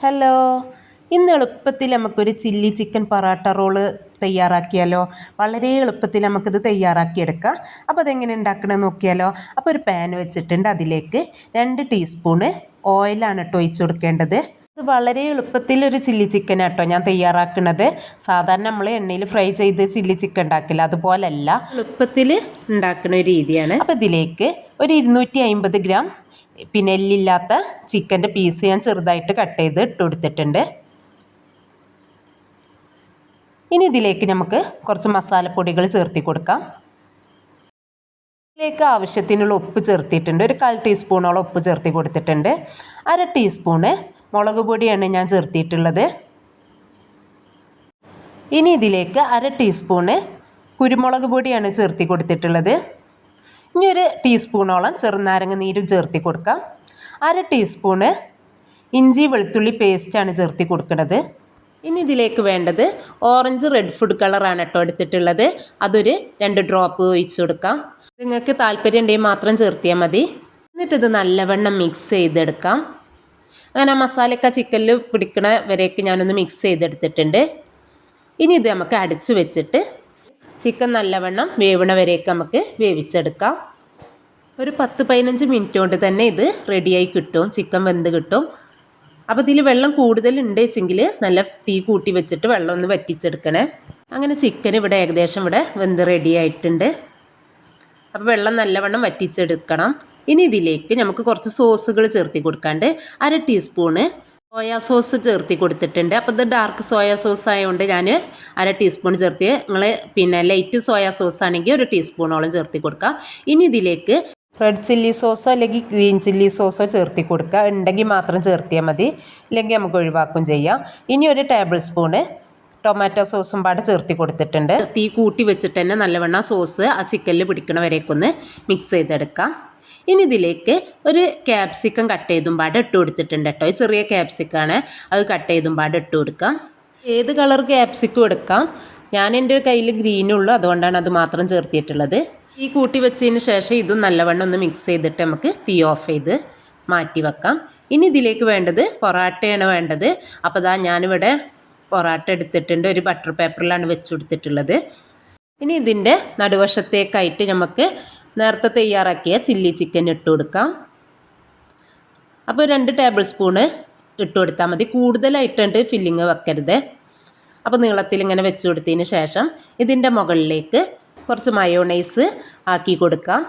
Hello ഇന്ന് എളുപ്പത്തിൽ നമുക്കൊരു ചില്ലി ചിക്കൻ പൊറാട്ട റോൾ തയ്യാറാക്കിയാലോ? വളരെ എളുപ്പത്തിൽ നമുക്കിത് തയ്യാറാക്കിയെടുക്കാം. അപ്പോൾ അതെങ്ങനെ ഉണ്ടാക്കണമെന്ന് നോക്കിയാലോ? അപ്പോൾ ഒരു പാൻ വെച്ചിട്ടുണ്ട്. അതിലേക്ക് രണ്ട് ടീസ്പൂണ് ഓയിലാണ് കേട്ടോ ഒഴിച്ചു കൊടുക്കേണ്ടത്. ഇത് വളരെ എളുപ്പത്തിൽ ഒരു ചില്ലി ചിക്കൻ ആട്ടോ ഞാൻ തയ്യാറാക്കുന്നത് സാധാരണ നമ്മൾ എണ്ണയിൽ ഫ്രൈ ചെയ്ത് ചില്ലി ചിക്കൻ ഉണ്ടാക്കില്ല. അതുപോലല്ല. എളുപ്പത്തിൽ ഉണ്ടാക്കുന്ന രീതിയാണ്. അപ്പോൾ ഇതിലേക്ക് ഒരു ഇരുന്നൂറ്റി ഗ്രാം പിന്നെ എല്ലില്ലാത്ത ചിക്കന്റെ പീസ് ഞാൻ ചെറുതായിട്ട് കട്ട് ചെയ്ത് ഇട്ട് കൊടുത്തിട്ടുണ്ട്. ഇനി ഇതിലേക്ക് നമുക്ക് കുറച്ച് മസാലപ്പൊടികൾ ചേർത്തി കൊടുക്കാം. ഇതിലേക്ക് ആവശ്യത്തിനുള്ള ഉപ്പ് ചേർത്തിട്ടുണ്ട്. ഒരു കാൽ ടീസ്പൂണോളം ഉപ്പ് ചേർത്തി കൊടുത്തിട്ടുണ്ട്. അര ടീസ്പൂണ് മുളക് പൊടിയാണ് ഞാൻ ചേർത്തിയിട്ടുള്ളത്. ഇനി ഇതിലേക്ക് അര ടീസ്പൂണ് കുരുമുളക് പൊടിയാണ് ചേർത്തി കൊടുത്തിട്ടുള്ളത്. ഇനി ഒരു ടീസ്പൂണോളം ചെറുനാരങ്ങ നീരും ചേർത്തി കൊടുക്കാം. അര ടീസ്പൂണ് ഇഞ്ചി വെളുത്തുള്ളി പേസ്റ്റാണ് ചേർത്തി കൊടുക്കുന്നത്. ഇനി ഇതിലേക്ക് വേണ്ടത് ഓറഞ്ച് റെഡ് ഫുഡ് കളറാണ് കേട്ടോ എടുത്തിട്ടുള്ളത്. അതൊരു രണ്ട് ഡ്രോപ്പ് ഒഴിച്ച് കൊടുക്കാം. നിങ്ങൾക്ക് താല്പര്യം ഉണ്ടെങ്കിൽ മാത്രം ചേർത്തിയാൽ മതി. എന്നിട്ടിത് നല്ലവണ്ണം മിക്സ് ചെയ്തെടുക്കാം. അങ്ങനെ മസാലയൊക്കെ ചിക്കനിൽ പിടിക്കണ വരെയൊക്കെ ഞാനൊന്ന് മിക്സ് ചെയ്തെടുത്തിട്ടുണ്ട്. ഇനി ഇത് നമുക്ക് അടിച്ചു വെച്ചിട്ട് ചിക്കൻ നല്ലവണ്ണം വേവണ വരെയൊക്കെ നമുക്ക് വേവിച്ചെടുക്കാം. ഒരു പത്ത് പതിനഞ്ച് മിനിറ്റ് കൊണ്ട് തന്നെ ഇത് റെഡിയായി കിട്ടും. ചിക്കൻ വെന്ത് കിട്ടും. അപ്പോൾ ഇതിൽ വെള്ളം കൂടുതൽ ഉണ്ട് വെച്ചെങ്കിൽ നല്ല തീ കൂട്ടി വെച്ചിട്ട് വെള്ളം ഒന്ന് വറ്റിച്ചെടുക്കണേ. അങ്ങനെ ചിക്കൻ ഇവിടെ ഏകദേശം ഇവിടെ വെന്ത് റെഡി ആയിട്ടുണ്ട്. അപ്പോൾ വെള്ളം നല്ലവണ്ണം വറ്റിച്ചെടുക്കണം. ഇനി ഇതിലേക്ക് നമുക്ക് കുറച്ച് സോസുകൾ ചേർത്തി കൊടുക്കാണ്ട് അര ടീസ്പൂണ് സോയാ സോസ് ചേർത്തി കൊടുത്തിട്ടുണ്ട്. അപ്പോൾ ഇത് ഡാർക്ക് സോയാ സോസ് ആയതുകൊണ്ട് ഞാൻ അര ടീസ്പൂൺ ചേർത്തി. നിങ്ങൾ പിന്നെ ലൈറ്റ് സോയാ സോസ് ആണെങ്കിൽ ഒരു ടീസ്പൂണോളം ചേർത്തി കൊടുക്കാം. ഇനി ഇതിലേക്ക് റെഡ് ചില്ലി സോസോ അല്ലെങ്കിൽ ഗ്രീൻ ചില്ലി സോസോ ചേർത്തി കൊടുക്കുക. ഉണ്ടെങ്കിൽ മാത്രം ചേർത്തിയാൽ മതി. ഇല്ലെങ്കിൽ നമുക്ക് ഒഴിവാക്കും ചെയ്യാം. ഇനി ഒരു ടേബിൾ സ്പൂണ് ടൊമാറ്റോ സോസും പാടെ ചേർത്തി കൊടുത്തിട്ടുണ്ട്. തീ കൂട്ടി വെച്ചിട്ട് തന്നെ നല്ലവണ്ണം സോസ് ആ ചിക്കനിൽ പിടിക്കണ വരേക്കൊന്ന് മിക്സ് ചെയ്തെടുക്കാം. ഇനി ഇതിലേക്ക് ഒരു ക്യാപ്സിക്കം കട്ട് ചെയ്തും പാട് ഇട്ട് കൊടുത്തിട്ടുണ്ട് കേട്ടോ ചെറിയ ക്യാപ്സിക്കാണ് അത് കട്ട് ചെയ്തും പാട് ഇട്ട് കൊടുക്കാം. ഏത് കളർ ക്യാപ്സിക്കും എടുക്കാം? ഞാൻ എന്റെ കയ്യിൽ ഗ്രീനുള്ളൂ അതുകൊണ്ടാണ് അത് മാത്രം ചേർത്തിയിട്ടുള്ളത്. ഈ കൂട്ടി വെച്ചതിന് ശേഷം ഇതും നല്ലവണ്ണം ഒന്ന് മിക്സ് ചെയ്തിട്ട് നമുക്ക് തീ ഓഫ് ചെയ്ത് മാറ്റി വെക്കാം. ഇനി ഇതിലേക്ക് വേണ്ടത് പൊറാട്ടയാണ് വേണ്ടത്. അപ്പോൾ ഇതാ ഞാനിവിടെ പൊറാട്ട എടുത്തിട്ടുണ്ട്. ഒരു ബട്ടർ പേപ്പറിലാണ് വെച്ച് കൊടുത്തിട്ടുള്ളത്. ഇനി ഇതിന്റെ നടുവശത്തേക്കായിട്ട് നമുക്ക് നേരത്തെ തയ്യാറാക്കിയ ചില്ലി ചിക്കൻ ഇട്ട് കൊടുക്കാം. അപ്പോൾ രണ്ട് ടേബിൾ സ്പൂണ് ഇട്ട് കൊടുത്താൽ മതി. കൂടുതലായിട്ടുണ്ട് ഫില്ലിങ് വെക്കരുത്. അപ്പോൾ നീളത്തിൽ ഇങ്ങനെ വെച്ച് കൊടുത്തതിന് ശേഷം ഇതിന്റെ മുകളിലേക്ക് കുറച്ച് മയോണൈസ് ആക്കി കൊടുക്കാം.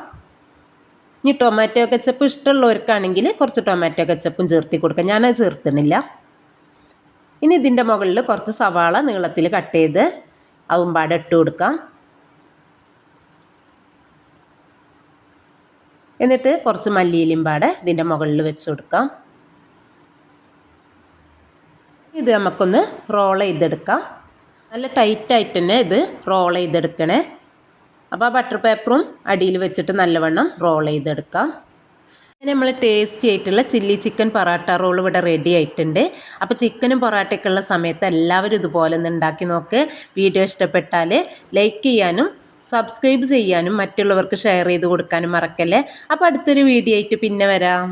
ഇനി ടൊമാറ്റോ കച്ചപ്പ് ഇഷ്ടമുള്ളവർക്കാണെങ്കിൽ കുറച്ച് ടൊമാറ്റോ കച്ചപ്പും ചേർത്തി കൊടുക്കാം. ഞാനത് ചേർത്തണില്ല ഇനി ഇതിന്റെ മുകളിൽ കുറച്ച് സവാള നീളത്തിൽ കട്ട് ചെയ്ത് അതും ഇട്ട് കൊടുക്കാം. എന്നിട്ട് കുറച്ച് മല്ലിയിലും പാടെ ഇതിന്റെ മുകളിൽ വെച്ച് കൊടുക്കാം. ഇത് നമുക്കൊന്ന് റോൾ ചെയ്തെടുക്കാം. നല്ല ടൈറ്റായിട്ട് തന്നെ ഇത് റോൾ ചെയ്തെടുക്കണേ. അപ്പോൾ ബട്ടർ പേപ്പറും അടിയിൽ വെച്ചിട്ട് നല്ലവണ്ണം റോൾ ചെയ്തെടുക്കാം. നമ്മൾ ടേസ്റ്റി ആയിട്ടുള്ള ചില്ലി ചിക്കൻ പൊറാട്ട റോൾ ഇവിടെ റെഡി ആയിട്ടുണ്ട്. അപ്പോൾ ചിക്കനും പൊറാട്ടയൊക്കെ ഉള്ള സമയത്ത് എല്ലാവരും ഇതുപോലെ ഒന്ന് ഉണ്ടാക്കി നോക്ക്. വീഡിയോ ഇഷ്ടപ്പെട്ടാൽ ലൈക്ക് ചെയ്യാനും സബ്സ്ക്രൈബ് ചെയ്യാനും മറ്റുള്ളവർക്ക് ഷെയർ ചെയ്ത് കൊടുക്കാനും മറക്കല്ലേ? അപ്പോൾ അടുത്തൊരു വീഡിയോ ആയിട്ട് പിന്നെ വരാം.